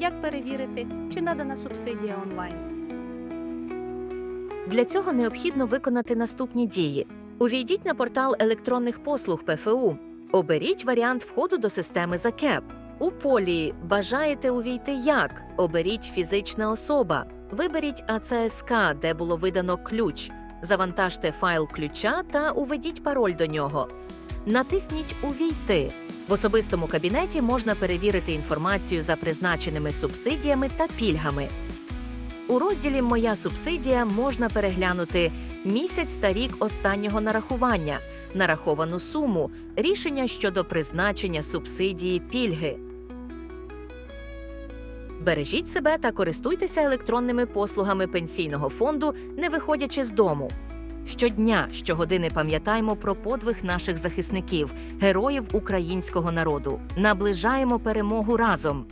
Як перевірити, чи надана субсидія онлайн? Для цього необхідно виконати наступні дії: увійдіть на портал електронних послуг ПФУ, оберіть варіант входу до системи ЗАКЕП. У полі Бажаєте увійти як? Оберіть фізична особа. Виберіть АЦСК, де було видано ключ. Завантажте файл ключа та уведіть пароль до нього. Натисніть Увійти. В особистому кабінеті можна перевірити інформацію за призначеними субсидіями та пільгами. У розділі Моя субсидія можна переглянути місяць та рік останнього нарахування, нараховану суму, рішення щодо призначення субсидії пільги. Бережіть себе та користуйтеся електронними послугами пенсійного фонду, не виходячи з дому. Щодня, щогодини пам'ятаємо про подвиг наших захисників, героїв українського народу. Наближаємо перемогу разом.